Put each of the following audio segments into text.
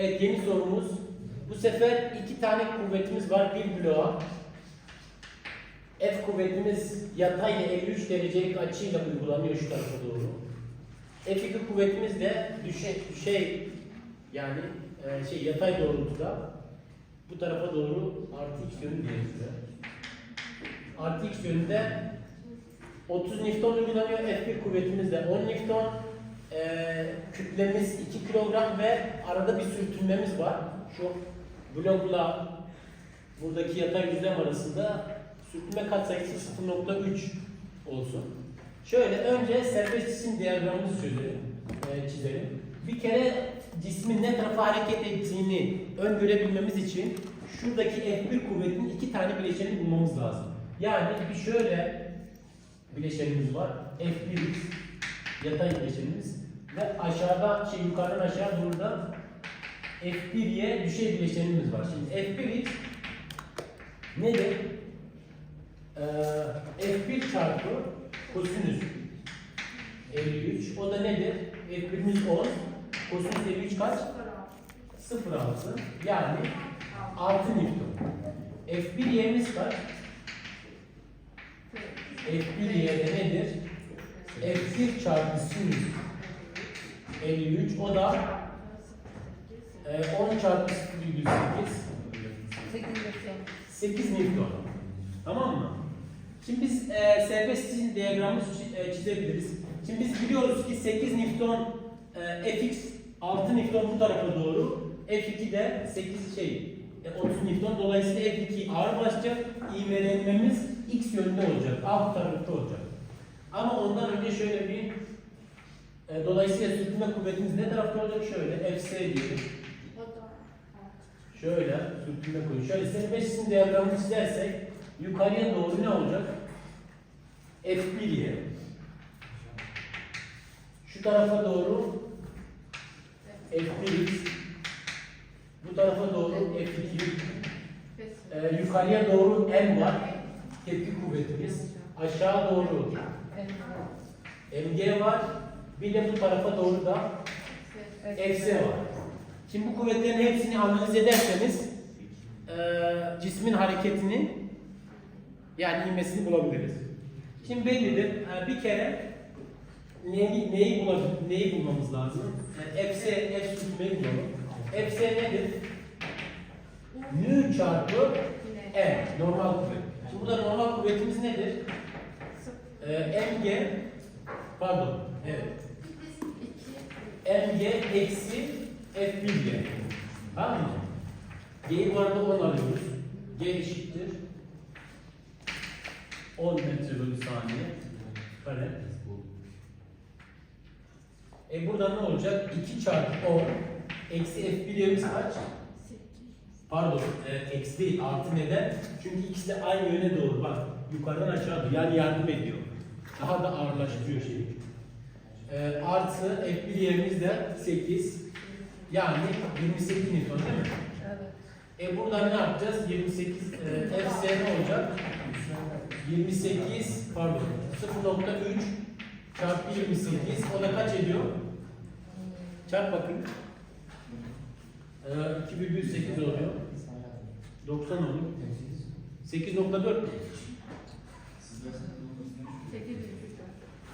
Evet yeni sorumuz. Bu sefer iki tane kuvvetimiz var bir bloğa. F kuvvetimiz yatay ile 53 derecelik açıyla uygulanıyor şu tarafa doğru. F2 kuvvetimiz de düşey, düşey yani e, şey yatay doğrultuda bu tarafa doğru artı x yönü diyebiliriz. Artı x yönünde 30 Newton uygulanıyor. F1 kuvvetimiz de 10 Newton. Ee, kütlemiz 2 kilogram ve arada bir sürtünmemiz var. Şu blokla buradaki yatay düzlem arasında sürtünme katsayısı 0.3 olsun. Şöyle önce serbest cisim diyagramımızı çözelim, e, çizelim. Bir kere cismin ne tarafa hareket ettiğini öngörebilmemiz için şuradaki F1 kuvvetinin iki tane bileşeni bulmamız lazım. Yani bir şöyle bileşenimiz var. F1 yatay bileşenimiz ve aşağıda şey yukarıdan aşağı burada F1'ye düşey bileşenimiz var. Şimdi F1 nedir? Ee, F1 çarpı kosinüs 53. O da nedir? F1'imiz 10. Kosinüs 53 kaç? 0.6. Yani 6 Newton. F1 y'miz kaç? F1 y'de nedir? F1 çarpı sinüs 53. O da e, 10 çarpı 0,8 8 Newton. Tamam mı? Şimdi biz e, serbest cisim diyagramı çi- e, çizebiliriz. Şimdi biz biliyoruz ki 8 Newton e, Fx 6 Newton bu tarafa doğru. F2 de 8 şey e, 30 Newton. Dolayısıyla F2 ağır basacak. İvmelenmemiz x yönünde olacak. Alt tarafta olacak. Ama ondan önce şöyle bir e, dolayısıyla sürtünme kuvvetimiz ne tarafta olacak? Şöyle Fs diyelim. Şöyle sürtünme koyun. Şöyle serbest cisim diyagramını çizersek yukarıya doğru ne olacak? F1'ye. Şu tarafa doğru F1x. Bu tarafa doğru F2. Ee, yukarıya doğru M var. Tepki kuvvetimiz. Aşağı doğru MG var. Bir de bu tarafa doğru da Fs var. Şimdi bu kuvvetlerin hepsini analiz ederseniz eee, cismin hareketini yani ivmesini bulabiliriz. Şimdi bellidir. Eee, bir kere neyi, neyi, neyi bulmamız lazım? Yani Fs, F. Fs nedir? Nü çarpı M. Normal kuvvet. Şimdi burada normal kuvvetimiz nedir? Eee, Mg pardon. Evet. Mg eksi F1G. Tamam mı? G'yi bu arada 10 alıyoruz. G eşittir. 10 metre bölü saniye. Kare. E burada ne olacak? 2 çarpı 10 eksi F1'imiz kaç? Pardon, e, eksi değil, artı neden? Çünkü ikisi de aynı yöne doğru bak. Yukarıdan aşağı doğru, yani yardım ediyor. Daha da ağırlaştırıyor şeyi. E, artı F1 yerimiz de 8. Yani 28 Newton değil mi? E buradan ne yapacağız? 28 e, Fs ne olacak? 28 pardon 0.3 çarpı 28 o da kaç ediyor? Çarp bakın. Ee, 2,8 oluyor. 90 oluyor. 8.4 mu?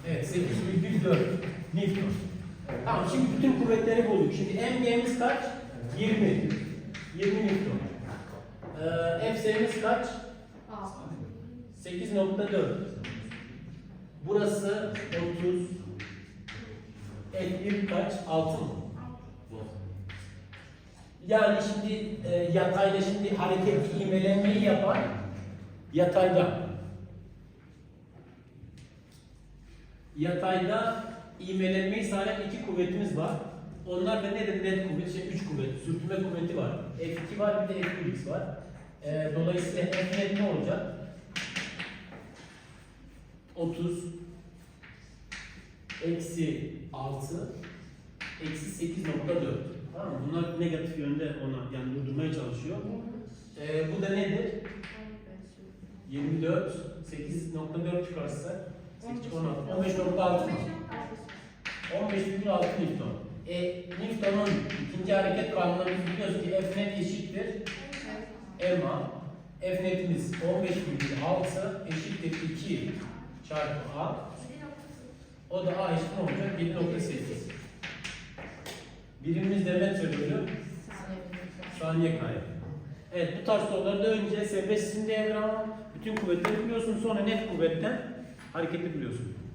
Evet 8,4 Newton. Tamam şimdi bütün kuvvetleri bulduk. Şimdi MG'miz kaç? 20. 20 Newton. Ee, Fs'miz kaç? 8.4. Burası 30. F1 kaç? 6 mı? Yani şimdi e, yatayda şimdi hareketli ivmelenmeyi yapan yatayda. Yatayda ivmelenmeyi sağlayan iki kuvvetimiz var. Onlar da nedir? Net kuvvet, şey, üç kuvvet, sürtünme kuvveti var. F2 var, bir de F1x var. E, dolayısıyla F net ne olacak? 30 eksi 6 eksi 8.4 tamam mı? Bunlar negatif yönde ona yani durdurmaya çalışıyor. Ee, bu da nedir? 24 8.4 çıkarsa 8 16 15.6 15.6 Newton. E, Newton'un ikinci hareket kanununu biz biliyoruz ki F net eşittir MA. F netimiz 15,6 eşittir 2 çarpı A. O da A eşit ne olacak? 7.8. Birimimiz de metre bölü saniye kare. Evet bu tarz sorularda önce serbest isim diyagram, bütün kuvvetleri biliyorsun sonra net kuvvetten hareketi biliyorsun.